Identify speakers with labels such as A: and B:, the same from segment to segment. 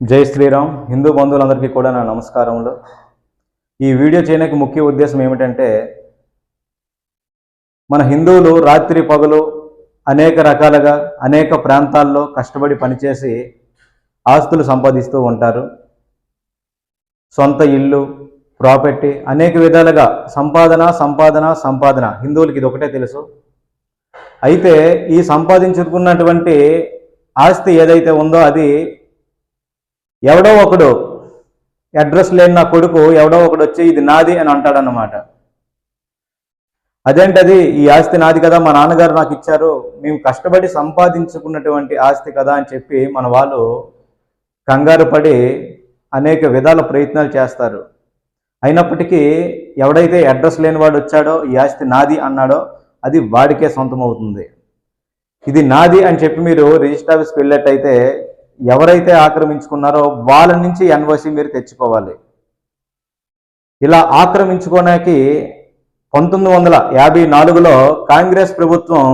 A: జై శ్రీరామ్. హిందూ బంధువులందరికీ కూడా నా నమస్కారములు. ఈ వీడియో చేయడానికి ముఖ్య ఉద్దేశం ఏమిటంటే మన హిందువులు రాత్రి పగలు అనేక రకాలుగా అనేక ప్రాంతాల్లో కష్టపడి పనిచేసి ఆస్తులు సంపాదిస్తూ ఉంటారు. సొంత ఇల్లు ప్రాపర్టీ అనేక విధాలుగా సంపాదన సంపాదన సంపాదన. హిందువులకి ఇది ఒకటే తెలుసు. అయితే ఈ సంపాదించుకున్నటువంటి ఆస్తి ఏదైతే ఉందో అది ఎవడో ఒకడు అడ్రస్ లేని నా కొడుకు ఎవడో ఒకడు వచ్చి ఇది నాది అని అంటాడన్నమాట. అదేంటది? ఈ ఆస్తి నాది కదా మా నాన్నగారు నాకు ఇచ్చారు మేము కష్టపడి సంపాదించుకున్నటువంటి ఆస్తి కదా అని చెప్పి మన వాళ్ళు కంగారు పడి అనేక విధాల ప్రయత్నాలు చేస్తారు. అయినప్పటికీ ఎవడైతే అడ్రస్ లేని వాడు వచ్చాడో ఈ ఆస్తి నాది అన్నాడో అది వాడికే సొంతం అవుతుంది ఇది నాది అని చెప్పి మీరు రిజిస్టర్ ఆఫీస్కి వెళ్ళినట్టయితే ఎవరైతే ఆక్రమించుకున్నారో వాళ్ళ నుంచి ఎన్ఓసి మీరు తెచ్చుకోవాలి. ఇలా ఆక్రమించుకోడానికి పంతొమ్మిది వందల యాభై నాలుగులో కాంగ్రెస్ ప్రభుత్వం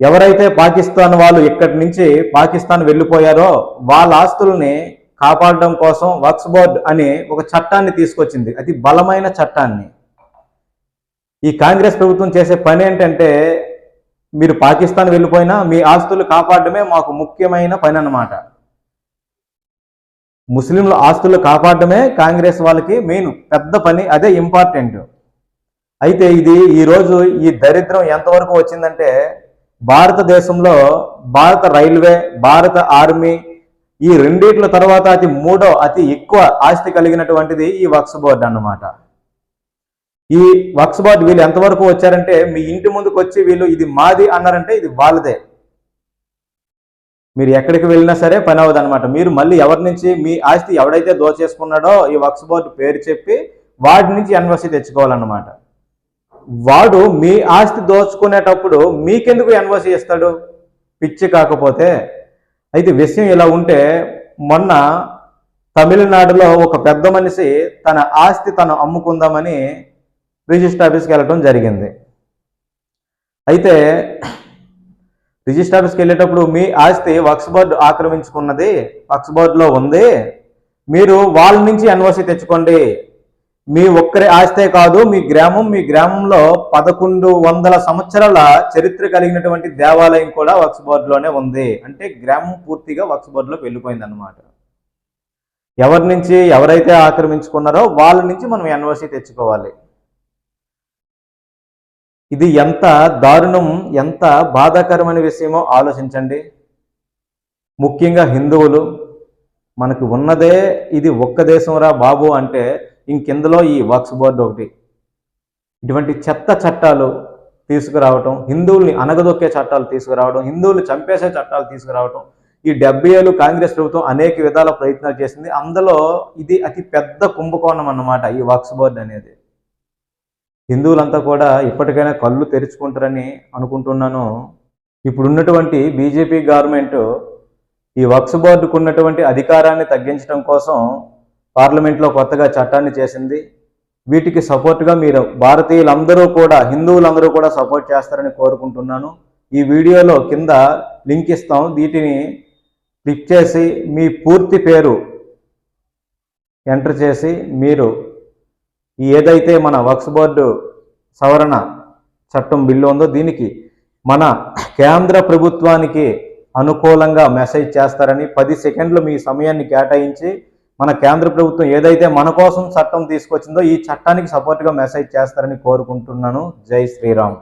A: ఎవరైతే పాకిస్తాన్ వాళ్ళు ఇక్కడి నుంచి పాకిస్తాన్ వెళ్ళిపోయారో వాళ్ళ ఆస్తుల్ని కాపాడడం కోసం వక్స్ బోర్డ్ అని ఒక చట్టాన్ని తీసుకొచ్చింది. అది బలమైన చట్టాన్ని. ఈ కాంగ్రెస్ ప్రభుత్వం చేసే పని ఏంటంటే మీరు పాకిస్తాన్ వెళ్ళిపోయినా మీ ఆస్తులు కాపాడడమే మాకు ముఖ్యమైన పని అన్నమాట. ముస్లింల ఆస్తులు కాపాడడమే కాంగ్రెస్ వాళ్ళకి మెయిన్ పెద్ద పని అదే ఇంపార్టెంట్. అయితే ఇది ఈరోజు ఈ దరిద్రం ఎంతవరకు వచ్చిందంటే భారతదేశంలో భారత రైల్వే భారత ఆర్మీ ఈ రెండిట్ల తర్వాత అతి మూడో అతి ఎక్కువ ఆస్తి కలిగినటువంటిది ఈ వక్స్ బోర్డు అన్నమాట. ఈ వక్స్ బోర్డ్ వీళ్ళు ఎంతవరకు వచ్చారంటే మీ ఇంటి ముందుకు వచ్చి వీళ్ళు ఇది మాది అన్నారంటే ఇది వాళ్ళదే. మీరు ఎక్కడికి వెళ్ళినా సరే పని అవ్వదు అనమాట మీరు మళ్ళీ ఎవరి నుంచి మీ ఆస్తి ఎవడైతే దోచేసుకున్నాడో ఈ వక్స్ బోర్డు పేరు చెప్పి వాడి నుంచి ఎన్వర్సీ తెచ్చుకోవాలన్నమాట. వాడు మీ ఆస్తి దోచుకునేటప్పుడు మీకెందుకు ఎన్వర్సీ ఇస్తాడు? పిచ్చి కాకపోతే. అయితే విషయం ఇలా ఉంటే మొన్న తమిళనాడులో ఒక పెద్ద మనిషి తన ఆస్తి తను అమ్ముకుందామని రిజిస్టర్ ఆఫీస్కి వెళ్ళటం జరిగింది. అయితే రిజిస్టర్ ఆఫీస్కి వెళ్ళేటప్పుడు మీ ఆస్తి వక్స్ బోర్డు ఆక్రమించుకున్నది వక్స్ బోర్డులో ఉంది. మీరు వాళ్ళ నుంచి ఎన్ఓసి తెచ్చుకోండి. మీ ఒక్కరి ఆస్తే కాదు మీ గ్రామం మీ గ్రామంలో పదకొండు వందల సంవత్సరాల చరిత్ర కలిగినటువంటి దేవాలయం కూడా వక్స్ బోర్డులోనే ఉంది. అంటే గ్రామం పూర్తిగా వక్స్ బోర్డులోకి వెళ్ళిపోయింది అనమాట ఎవరి నుంచి ఎవరైతే ఆక్రమించుకున్నారో వాళ్ళ నుంచి మనం ఎన్ఓసి తెచ్చుకోవాలి. ఇది ఎంత దారుణం ఎంత బాధాకరమైన విషయమో ఆలోచించండి. ముఖ్యంగా హిందువులు మనకు ఉన్నదే ఇది ఒక్క దేశంరా బాబు అంటే ఇంకెందులో ఈ వక్స్ బోర్డు ఒకటి. ఇటువంటి చెత్త చట్టాలు తీసుకురావటం హిందువుల్ని అనగదొక్కే చట్టాలు తీసుకురావడం హిందువులు చంపేసే చట్టాలు తీసుకురావటం ఈ డెబ్బై ఏళ్ళు కాంగ్రెస్ ప్రభుత్వం అనేక విధాల ప్రయత్నాలు చేసింది. అందులో ఇది అతి పెద్ద కుంభకోణం అన్నమాట ఈ వక్స్ బోర్డు అనేది. హిందువులంతా కూడా ఇప్పటికైనా కళ్ళు తెరుచుకుంటారని అనుకుంటున్నాను. ఇప్పుడున్నటువంటి బీజేపీ గవర్నమెంట్ ఈ వక్స్ బోర్డుకు ఉన్నటువంటి అధికారాన్ని తగ్గించడం కోసం పార్లమెంట్లో కొత్తగా చట్టాన్ని చేసింది. వీటికి సపోర్ట్గా మీరు భారతీయులందరూ కూడా హిందువులందరూ కూడా సపోర్ట్ చేస్తారని కోరుకుంటున్నాను. ఈ వీడియోలో కింద లింక్ ఇస్తాం. వీటిని క్లిక్ చేసి మీ పూర్తి పేరు ఎంటర్ చేసి మీరు ఈ ఏదైతే మన వక్స్ బోర్డు సవరణ చట్టం బిల్లు ఉందో దీనికి మన కేంద్ర ప్రభుత్వానికి అనుకూలంగా మెసేజ్ చేస్తారని పది సెకండ్లు మీ సమయాన్ని కేటాయించి మన కేంద్ర ప్రభుత్వం ఏదైతే మన కోసం చట్టం తీసుకొచ్చిందో ఈ చట్టానికి సపోర్ట్గా మెసేజ్ చేస్తారని కోరుకుంటున్నాను. జై శ్రీరామ్.